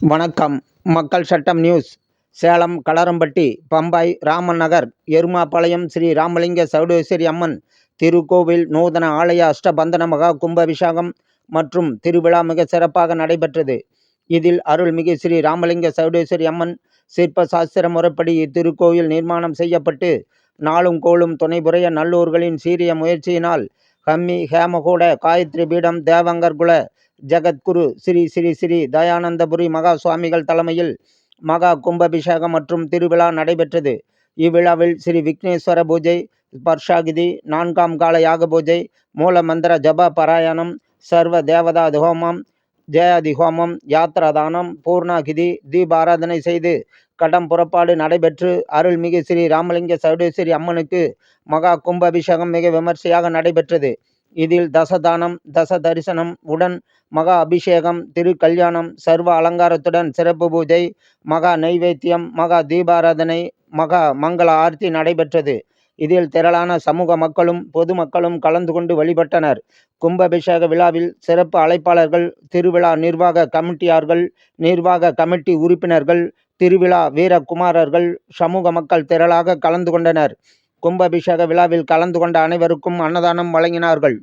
வணக்கம். மக்கள் சட்டம் நியூஸ். சேலம் கலரம்பட்டி பம்பாய் ராமன் நகர் எருமாபாளையம் ஸ்ரீ ராமலிங்க சவுடேஸ்வரி அம்மன் திருக்கோவில் நூதன ஆலய அஷ்டபந்தன மகா கும்பாபிஷேகம் மற்றும் திருவிழா மிக சிறப்பாக நடைபெற்றது. இதில் அருள்மிகு ஸ்ரீ ராமலிங்க சவுடேஸ்வரி அம்மன் சிற்ப சாஸ்திர முறைப்படி இத்திருக்கோயில் நிர்மாணம் செய்யப்பட்டு நாளும் கோளும் துணைபுரிய நல்லூர்களின் சீரிய முயற்சியினால் கம்மி ஹேமகூட காயத்ரி பீடம் தேவங்கர் குல ஜெகத்குரு ஸ்ரீ ஸ்ரீ ஸ்ரீ தயானந்தபுரி மகா சுவாமிகள் தலைமையில் மகா கும்பாபிஷேகம் மற்றும் திருவிழா நடைபெற்றது. இவ்விழாவில் ஸ்ரீ விக்னேஸ்வர பூஜை ஸ்பர்ஷாகிதி நான்காம் கால யாக பூஜை மூல மந்திர ஜப பாராயணம் சர்வ தேவதா ஹோமம் ஜெயாதி ஹோமம் யாத்ராதானம் பூர்ணாகிதி தீபாராதனை செய்து கடம் புறப்பாடு நடைபெற்று அருள்மிகு ஸ்ரீ ராமலிங்க சௌடேஸ்வரி அம்மனுக்கு மகா கும்பாபிஷேகம் மிக விமர்சையாக நடைபெற்றது. இதில் தசதானம் தச தரிசனம் உடன் மகா அபிஷேகம் திருக்கல்யாணம் சர்வ அலங்காரத்துடன் சிறப்பு பூஜை மகா நைவேத்தியம் மகா தீபாராதனை மகா மங்கள ஆர்த்தி நடைபெற்றது. இதில் திரளான சமூக மக்களும் பொதுமக்களும் கலந்து கொண்டு வழிபட்டனர். கும்பாபிஷேக விழாவில் சிறப்பு அழைப்பாளர்கள் திருவிழா நிர்வாக கமிட்டியார்கள் நிர்வாக கமிட்டி உறுப்பினர்கள் திருவிழா வீரகுமாரர்கள் சமூக மக்கள் திரளாக கலந்து கொண்டனர். கும்பாபிஷேக விழாவில் கலந்து கொண்ட அனைவருக்கும் அன்னதானம் வழங்கினார்கள்.